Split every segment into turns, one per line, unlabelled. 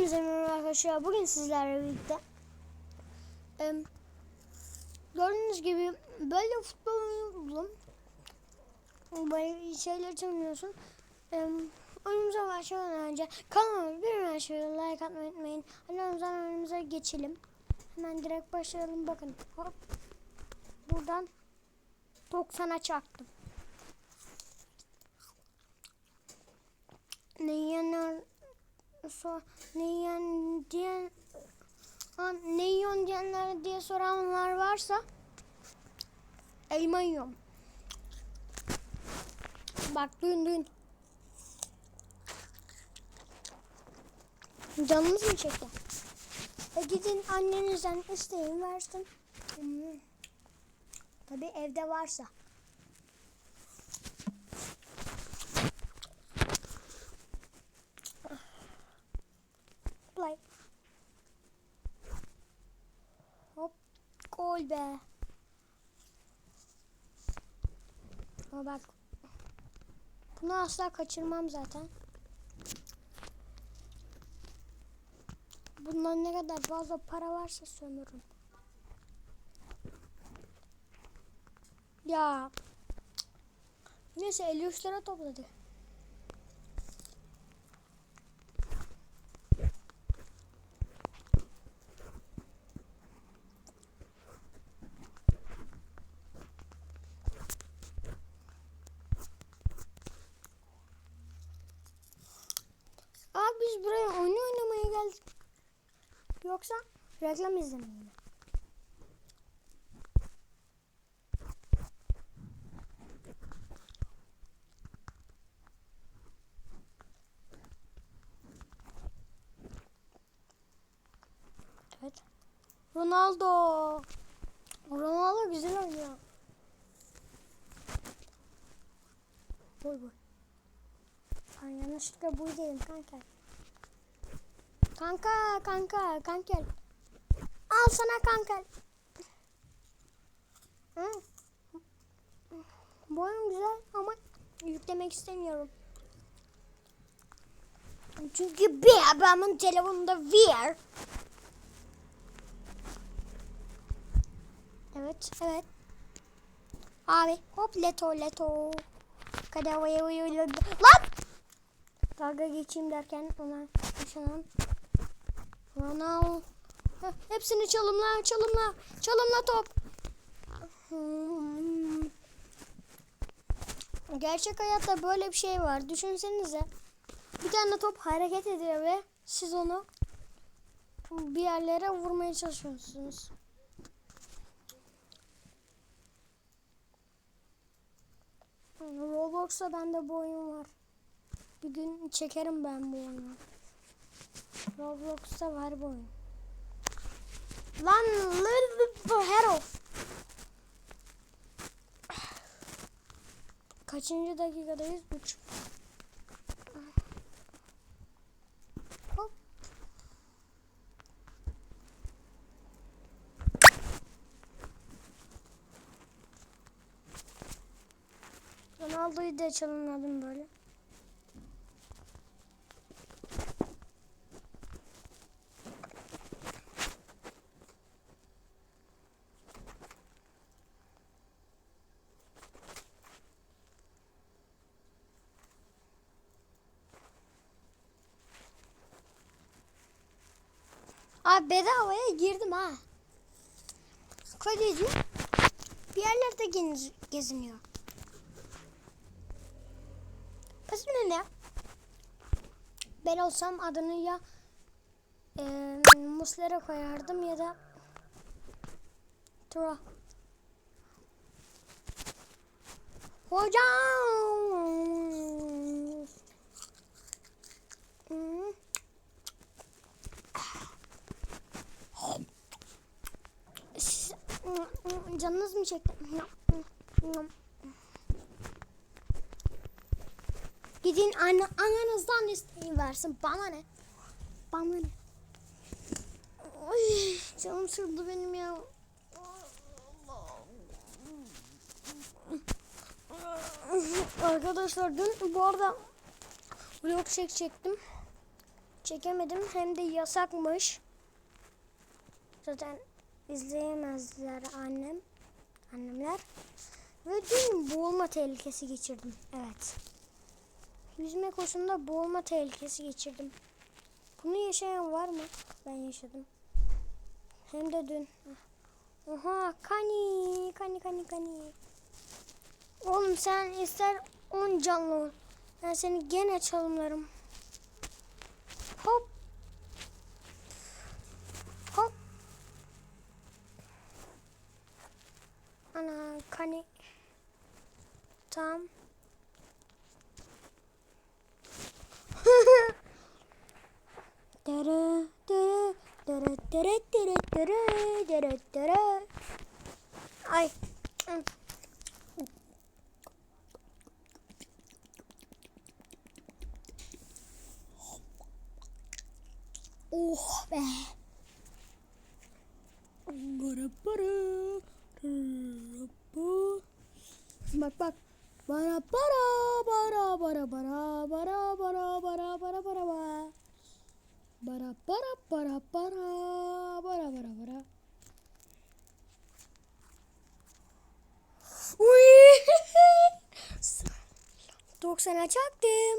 Hepinize merhaba arkadaşlar. Bugün sizlerle birlikte em, gördüğünüz gibi böyle futbol oyunu buldum. Böyle şeyler tanımıyorsun. Em, oyunumuza başlamadan önce kanalıma bir aşağıya like atmayı unutmayın. Hadi oyunumuza oyunumuza geçelim. Hemen direkt başlayalım. Bakın hop. Buradan 90'a çaktım. Ne yanar so ne yiyen diyen ha, ne yiyorsun diyenler diye soranlar varsa elma yiyorum. Bak duyun duyun. Canınız mı çekti? E gidin annenizden isteyin versin. Hmm. Tabi evde varsa. Play. Hop. Gol be. Ama bak. Bunu asla kaçırmam zaten. Bundan ne kadar fazla para varsa sömürürüm. Ya. Neyse 53 lira topladı. Yoksa reklam izlemeye mi? Evet. Ronaldo. Ronaldo güzel oynuyor. Boy boy. Ay yanlışlıkla bu dedim kanka. Kanka kanka kanka. Al sana kanka. Hı. Bu oyun güzel ama yüklemek istemiyorum. Çünkü bir adamın telefonunda VR. Evet, evet. Abi hop leto leto. Kadavaya uyuyordu. Lan! Dalga geçeyim derken ona yaşanan Ronaldo. Heh, Hepsini çalımla, çalımla, çalımla top. Gerçek hayatta böyle bir şey var. Düşünsenize. Bir tane top hareket ediyor ve siz onu bir yerlere vurmaya çalışıyorsunuz. Roblox'ta bende bu oyun var. Bir gün çekerim ben bu oyunu. Roblox'ta var bu oyun. Lan little hero. Kaçıncı dakikadayız? 3. Hop. Ronaldo'yu da çalınladım böyle. Abi bedavaya girdim ha. Kaleci bir yerlerde gez, geziniyor. Pasımda ne? Ben olsam adını ya e, Muslera koyardım ya da Tura. Hocam. Hmm. Canınız mı çekti? Gidin anne, ananızdan isteyin versin. Bana ne? Bana ne? Ay, canım sıkıldı benim ya. Arkadaşlar dün bu arada vlog çekecektim. çekemedim. Hem de yasakmış. Zaten izleyemezler annem. Annemler. Ve dün boğulma tehlikesi geçirdim. Evet. Yüzme kursunda boğulma tehlikesi geçirdim. Bunu yaşayan var mı? Ben yaşadım. Hem de dün. Oha kani kani kani kani. Oğlum sen ister 10 canlı ol. Ben seni gene çalımlarım. Hop. Hop. Kani. Tamam. Dere dere dere dere dere dere dere dere. Ay. Oh be. Bara bara. Rırrıpı. Bak bak. Bara bara bara bara bara bara bara bara bara bara bara. Bara bara bara bara bara bara bara. Uy! 90'a çaktım.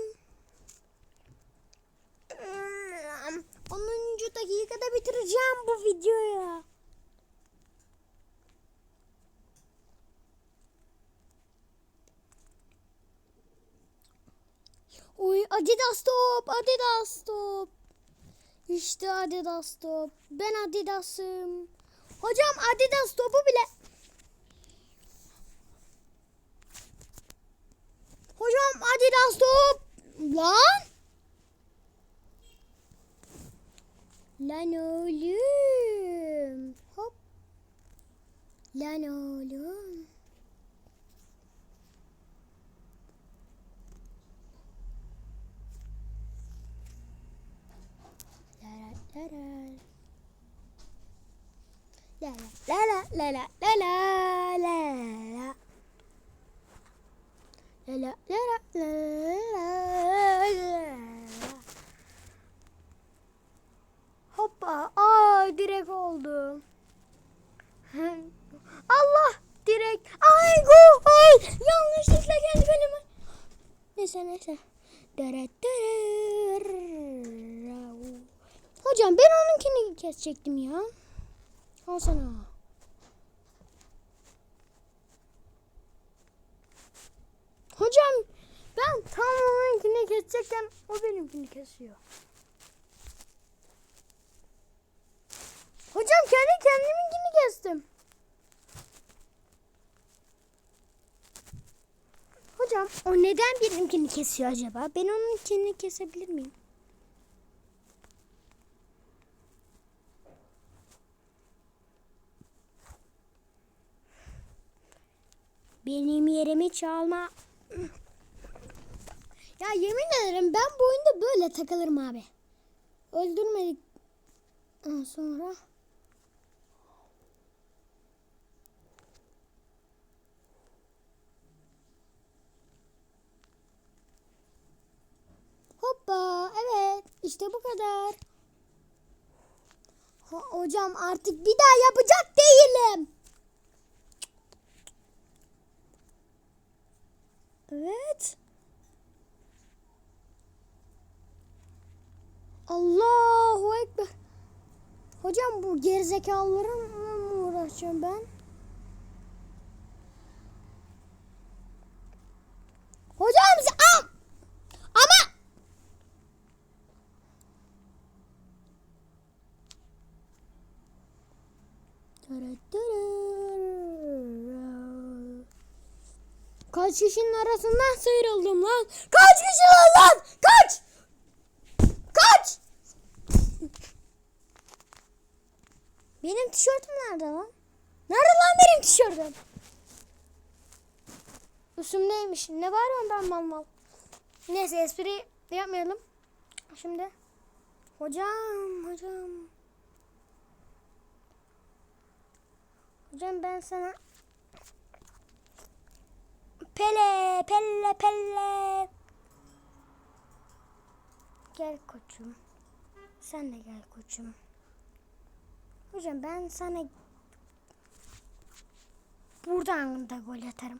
10. dakikada bitireceğim bu videoyu. Uy Adidas top, Adidas top. İşte Adidas top. Ben Adidas'ım. Hocam Adidas topu bile. Hocam Adidas top. Lan. Lan oğlum. Hop. Lan oğlum. La la la la la la la la La la la la la la Hoppa. Aa direk oldu. Allah direk. Ay go. Ay yanlışlıkla geldi benim. Neyse neyse. Dere dere. Hocam ben onunkini kesecektim ya. Al sana. Hocam ben tam onunkini kesecekken o benimkini kesiyor. Hocam kendi kendiminkini kestim. Hocam o neden benimkini kesiyor acaba? Ben onunkini kesebilir miyim? Benim yerimi çalma. Ya yemin ederim ben bu oyunda böyle takılırım abi. Öldürmedik. Sonra. Hoppa evet işte bu kadar. Hocam artık bir daha yapacak değilim. Evet. Allahu Ekber. Hocam bu gerizekalılara mı uğraşacağım ben? Hocam siz- Aa! ama Kaç kişinin arasından sıyrıldım lan? Kaç kişi var lan? Kaç! Kaç! Benim tişörtüm nerede lan? Nerede lan benim tişörtüm? Üstümdeymiş. Ne bağırıyorum ben mal mal? Neyse espri yapmayalım. Şimdi. Hocam, hocam. Hocam ben sana Pele, pelle, pelle. Gel koçum. Sen de gel koçum. Hocam ben sana buradan da gol atarım.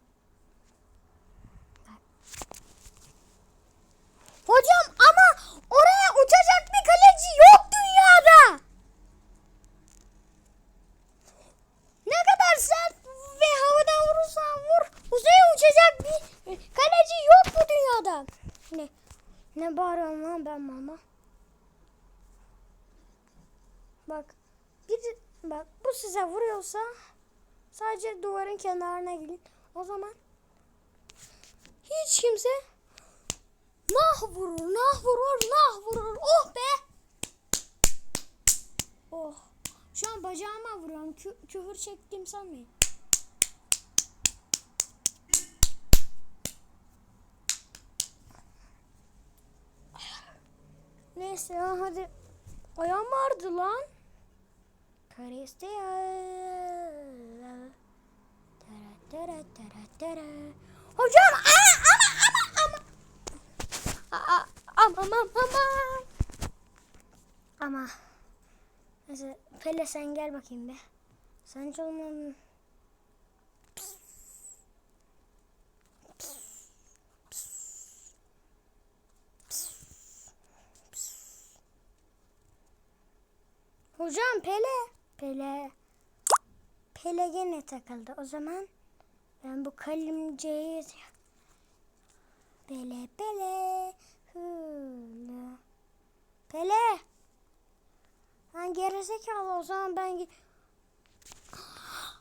Hocam ama oraya uçacak bir kaleci yok dünyada. Ne kadar sert ve havadan vurursan vur uzaya uçacak bir kaleci yok bu dünyada. Ne? Ne bağırıyorum lan ben mama? Bak bir bak bu size vuruyorsa sadece duvarın kenarına gidin. O zaman hiç kimse nah vurur, nah vurur, nah vurur. Oh be! Oh. Şu an bacağıma vuruyorum. Kü- küfür çektiğim sanmayın. Neyse ya hadi. Ayağım vardı lan. Cristiano. Tara tara tara tara. Hocam ama ama ama ama. Ama ama ama. Ama. Neyse Pele sen gel bakayım be. Sen hiç olmam. Hocam Pele. Pele. Pele gene takıldı. O zaman ben bu kalimceyi Pele Pele. Hılı. Pele. Ben gerizekalı o zaman ben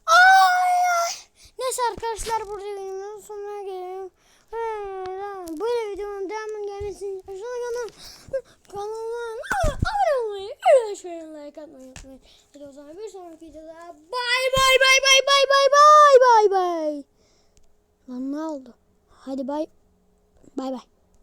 Ay ay. Neyse arkadaşlar burada Hadi bay bay bay.